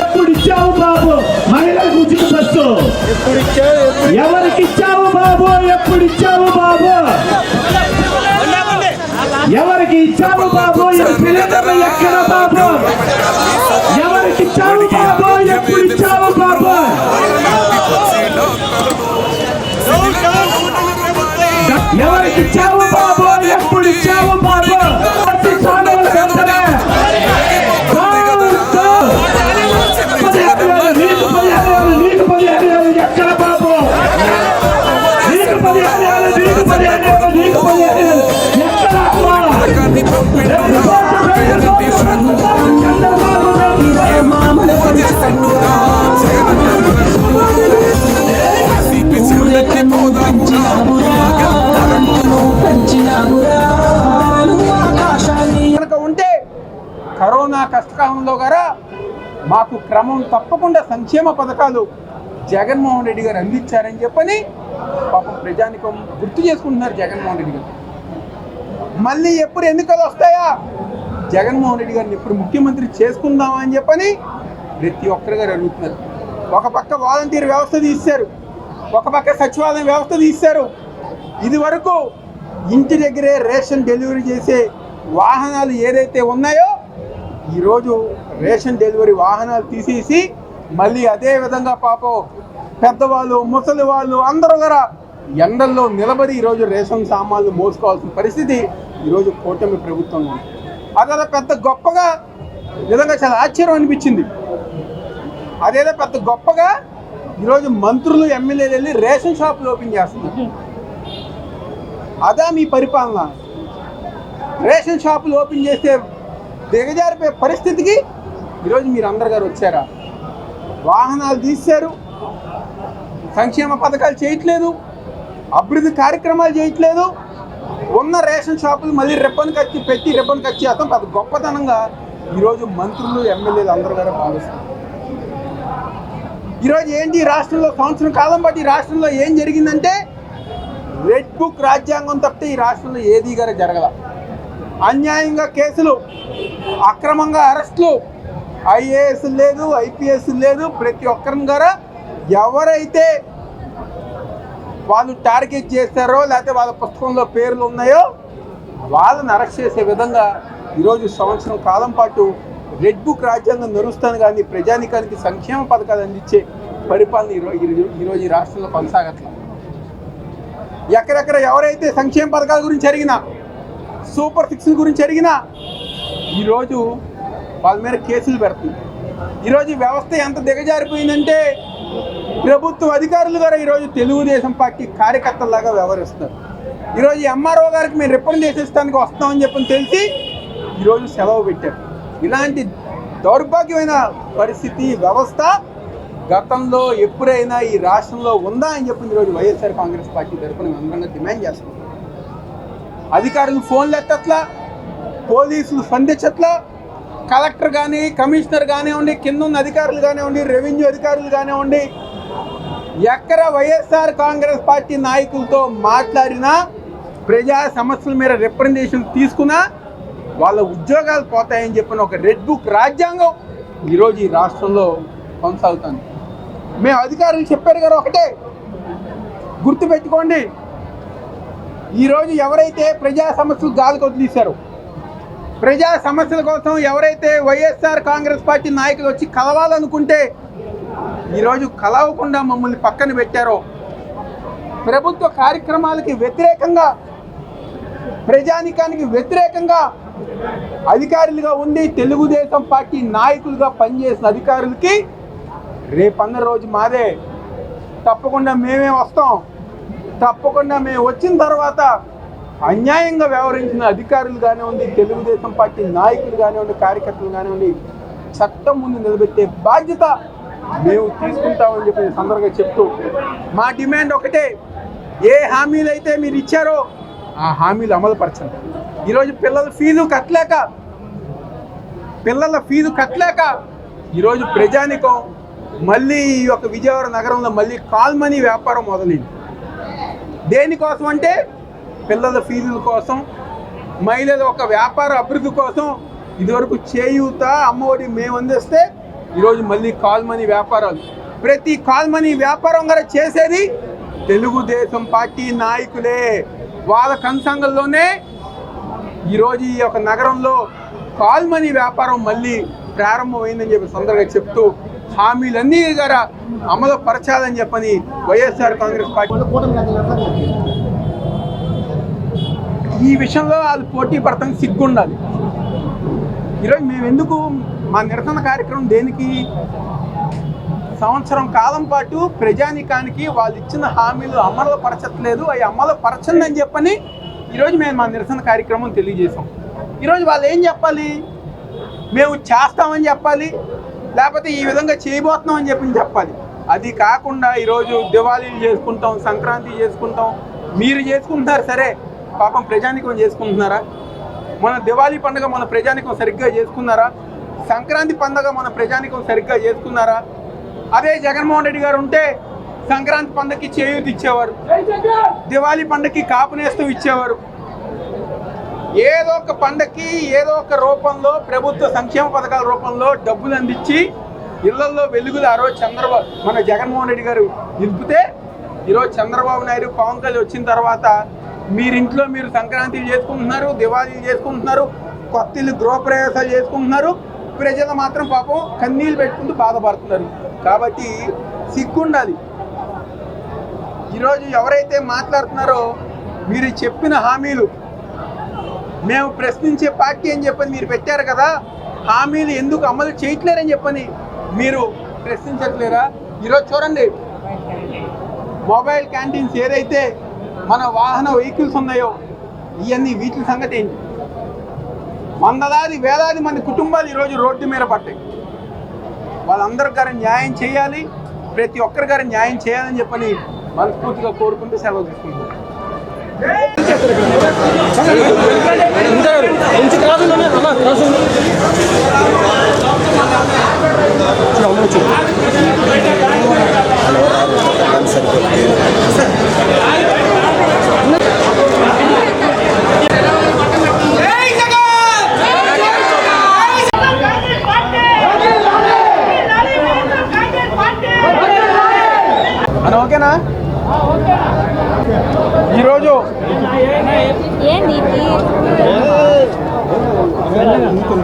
ఎప్పుడు ఇచ్చావు బాబు? మహిళలకు ఉచిత బస్సు. ఎవరికి ఇచ్చావు బాబు? ఎప్పుడు ఇచ్చావు బాబు? ఎవరికి ఇచ్చావు బాబు ఎక్కడ బాబు? ఎవరికి ఇచ్చావు బాబు? ఎప్పుడు ఇచ్చావు కష్టకాలంలో గారా మాకు క్రమం తప్పకుండా సంక్షేమ పథకాలు జగన్మోహన్ రెడ్డి గారు అందించారని చెప్పని పాపం ప్రజానికం గుర్తు చేసుకుంటున్నారు జగన్మోహన్ రెడ్డి గారు. మళ్ళీ ఎప్పుడు ఎన్నికలు వస్తాయా? జగన్మోహన్ రెడ్డి గారిని ఎప్పుడు ముఖ్యమంత్రి చేసుకుందామా అని చెప్పని ప్రతి ఒక్కరు గారు అడుగుతున్నారు. ఒక పక్క వాలంటీర్ వ్యవస్థ తీశారు. ఒక పక్క సచివాలయం వ్యవస్థ తీశారు. ఇది వరకు ఇంటి దగ్గరే రేషన్ డెలివరీ చేసే వాహనాలు ఏదైతే ఉన్నాయో ఈరోజు రేషన్ డెలివరీ వాహనాలు తీసేసి మళ్ళీ అదే విధంగా పాపం పెద్దవాళ్ళు ముసలి వాళ్ళు అందరూ కూడా ఎండల్లో నిలబడి ఈరోజు రేషన్ సామాన్లు మోసుకోవాల్సిన పరిస్థితి ఈరోజు కూటమి ప్రభుత్వంలో ఉంది. అదేదో పెద్ద గొప్పగా నిజంగా చాలా ఆశ్చర్యం అనిపించింది. అదేదో పెద్ద గొప్పగా ఈరోజు మంత్రులు ఎమ్మెల్యేలు వెళ్ళి రేషన్ షాపులు ఓపెన్ చేస్తున్నారు. అదా మీ పరిపాలన. రేషన్ షాపులు ఓపెన్ చేస్తే దిగజారిపోయే పరిస్థితికి ఈరోజు మీరు అందరు గారు వచ్చారా? వాహనాలు తీశారు. సంక్షేమ పథకాలు చేయట్లేదు. అభివృద్ధి కార్యక్రమాలు చేయట్లేదు. ఉన్న రేషన్ షాపులు మళ్ళీ రిబ్బన్ కచ్చి పెట్టి రిబ్బన్ కచ్చి చేస్తాం. అది గొప్పతనంగా ఈరోజు మంత్రులు ఎమ్మెల్యేలు అందరూ కూడా భావిస్తారు ఈరోజు ఏంటి? ఈ రాష్ట్రంలో సంవత్సరం కాలం బట్టి రాష్ట్రంలో ఏం జరిగిందంటే రెడ్ బుక్ రాజ్యాంగం తప్పితే ఈ రాష్ట్రంలో ఏది గారు జరగదు అన్యాయంగా కేసులు అక్రమంగా అరెస్టులు ఐఏఎస్ లేదు ఐపీఎస్ లేదు ప్రతి ఒక్కరిని గారా ఎవరైతే వాళ్ళు టార్గెట్ చేస్తారో లేకపోతే వాళ్ళ పుస్తకంలో పేర్లు ఉన్నాయో వాళ్ళని అరెస్ట్ చేసే విధంగా ఈరోజు సంవత్సరం కాలం పాటు రెడ్ బుక్ రాజ్యాంగం నడుస్తాను కానీ ప్రజానికానికి సంక్షేమ పథకాలు అందించే పరిపాలన ఈరోజు ఈరోజు ఈ రాష్ట్రంలో కొనసాగట్లేదు. ఎక్కడెక్కడ ఎవరైతే సంక్షేమ పథకాల గురించి జరిగినా సూపర్ సిక్స్ గురించి అడిగినా ఈరోజు వాళ్ళ మీద కేసులు పెడుతుంది. ఈరోజు వ్యవస్థ ఎంత దిగజారిపోయిందంటే ప్రభుత్వ అధికారులు కూడా ఈరోజు తెలుగుదేశం పార్టీ కార్యకర్తలాగా వ్యవహరిస్తారు. ఈరోజు ఎంఆర్ఓ గారికి మేము రిప్రజెంటేషన్కి వస్తామని చెప్పని తెలిసి ఈరోజు సెలవు పెట్టారు. ఇలాంటి దౌర్భాగ్యమైన పరిస్థితి వ్యవస్థ గతంలో ఎప్పుడైనా ఈ రాష్ట్రంలో ఉందా అని చెప్పి ఈరోజు వైఎస్ఆర్ కాంగ్రెస్ పార్టీ తరఫున అందరంగా డిమాండ్ చేస్తున్నాం. అధికారులు ఫోన్లు ఎత్తట్లా? పోలీసులు స్పందించట్లా? కలెక్టర్ కానీ కమిషనర్ కానివ్వండి కింద ఉన్న అధికారులు కానివ్వండి రెవెన్యూ అధికారులు కానివ్వండి ఎక్కడ వైఎస్ఆర్ కాంగ్రెస్ పార్టీ నాయకులతో మాట్లాడినా ప్రజా సమస్యల మీద రిప్రజెంటేషన్ తీసుకున్నా వాళ్ళ ఉద్యోగాలు పోతాయని చెప్పిన ఒక రెడ్ బుక్ రాజ్యాంగం ఈరోజు ఈ రాష్ట్రంలో కొనసాగుతుంది. మేము అధికారులు చెప్పారు కదా ఒకటే గుర్తుపెట్టుకోండి ఈరోజు ఎవరైతే ప్రజా సమస్యలు గాలి వదిలేశారో ప్రజా సమస్యల కోసం ఎవరైతే వైఎస్ఆర్ కాంగ్రెస్ పార్టీ నాయకులు వచ్చి కలవాలనుకుంటే ఈరోజు కలవకుండా మమ్మల్ని పక్కన పెట్టారో ప్రభుత్వ కార్యక్రమాలకి వ్యతిరేకంగా ప్రజానికానికి వ్యతిరేకంగా అధికారులుగా ఉండి తెలుగుదేశం పార్టీ నాయకులుగా పనిచేసిన అధికారులకి రేపన్న రోజు మాదే తప్పకుండా మేమే వస్తాం. తప్పకుండా మేము వచ్చిన తర్వాత అన్యాయంగా వ్యవహరించిన అధికారులు కానివ్వండి తెలుగుదేశం పార్టీ నాయకులు కానివ్వండి కార్యకర్తలు కానివ్వండి చట్టం ముందు నిలబెట్టే బాధ్యత మేము తీసుకుంటామని చెప్పి సందర్భంగా చెప్తూ మా డిమాండ్ ఒకటే ఏ హామీలు అయితే మీరు ఇచ్చారో ఆ హామీలు అమలుపరచండి ఈరోజు పిల్లల ఫీజు కట్టలేక పిల్లల ఫీజు కట్టలేక ఈరోజు ప్రజానికం మళ్ళీ ఈ యొక్క విజయవాడ నగరంలో మళ్ళీ కాల్మనీ వ్యాపారం మొదలైంది. దేనికోసం అంటే పిల్లల ఫీజుల కోసం మహిళల ఒక వ్యాపార అభివృద్ధి కోసం ఇదివరకు చేయూత అమ్మఒడి మేము అందిస్తే ఈరోజు మళ్ళీ కాల్మనీ వ్యాపారాలు. ప్రతి కాల్మనీ వ్యాపారం కూడా చేసేది తెలుగుదేశం పార్టీ నాయకులే. వాళ్ళ కన్సంగంలోనే ఈరోజు ఈ యొక్క నగరంలో కాల్మనీ వ్యాపారం మళ్ళీ ప్రారంభమైందని చెప్పి సందర్భంగా చెప్తూ హామీలన్నీ గారా అమలు పరచాలని చెప్పని వైఎస్ఆర్ కాంగ్రెస్ పార్టీ. ఈ విషయంలో వాళ్ళు పోటీ పడతాం సిగ్గుండాలి. ఈరోజు మేము ఎందుకు మా నిరసన కార్యక్రమం దేనికి? సంవత్సరం కాలం పాటు ప్రజానికానికి వాళ్ళు ఇచ్చిన హామీలు అమలు పరచట్లేదు అవి అమలు పరచందని చెప్పని ఈరోజు మేము మా నిరసన కార్యక్రమం తెలియజేసాం ఈరోజు వాళ్ళు ఏం చెప్పాలి? మేము చేస్తామని చెప్పాలి. లేకపోతే ఈ విధంగా చేయబోతున్నాం అని చెప్పి చెప్పాలి. అది కాకుండా ఈరోజు దివాళీలు చేసుకుంటాం సంక్రాంతి చేసుకుంటాం. మీరు చేసుకుంటున్నారు సరే పాపం ప్రజానికం చేసుకుంటున్నారా? మన దివాళీ పండుగ మన ప్రజానికం సరిగ్గా చేసుకున్నారా? సంక్రాంతి పండుగ మన ప్రజానికం సరిగ్గా చేసుకున్నారా? అదే జగన్మోహన్ రెడ్డి గారు ఉంటే సంక్రాంతి పండుగకి చేయూత ఇచ్చేవారు. దివాళీ పండుగకి కాపునేస్తూ ఇచ్చేవారు. ఏదో ఒక పండక్కి ఏదో ఒక రూపంలో ప్రభుత్వ సంక్షేమ పథకాల రూపంలో డబ్బులు అందించి ఇళ్ళలో వెలుగులు ఆ రోజు చంద్రబాబు మన జగన్మోహన్ రెడ్డి గారు నిలిపితే ఈరోజు చంద్రబాబు నాయుడు పవన్ కళ్యాణ్ వచ్చిన తర్వాత మీరింట్లో మీరు సంక్రాంతి చేసుకుంటున్నారు దివాళీలు చేసుకుంటున్నారు కొత్త ఇల్లు గృహప్రవేశాలు చేసుకుంటున్నారు ప్రజలు మాత్రం పాపం కన్నీళ్ళు పెట్టుకుంటూ బాధపడుతున్నారు. కాబట్టి సిగ్గుండాలి ఈరోజు ఎవరైతే మాట్లాడుతున్నారో మీరు చెప్పిన హామీలు మేము ప్రశ్నించే పార్టీ అని చెప్పని మీరు పెట్టారు కదా హామీలు ఎందుకు అమలు చేయట్లేరని చెప్పని మీరు ప్రశ్నించట్లేరా? ఈరోజు చూడండి. మొబైల్ క్యాంటీన్స్ ఏదైతే మన వాహన వెహికల్స్ ఉన్నాయో ఇవన్నీ వీటి సంగతి ఏంటి? వందలాది వేలాది మంది కుటుంబాలు ఈరోజు రోడ్డు మీద పడ్డాయి. వాళ్ళందరి గారు న్యాయం చేయాలి ప్రతి ఒక్కరి గారు న్యాయం చేయాలని చెప్పని మనస్ఫూర్తిగా కోరుకుంటూ సెలవు తీసుకుంటున్నాను కాంగ్రెస్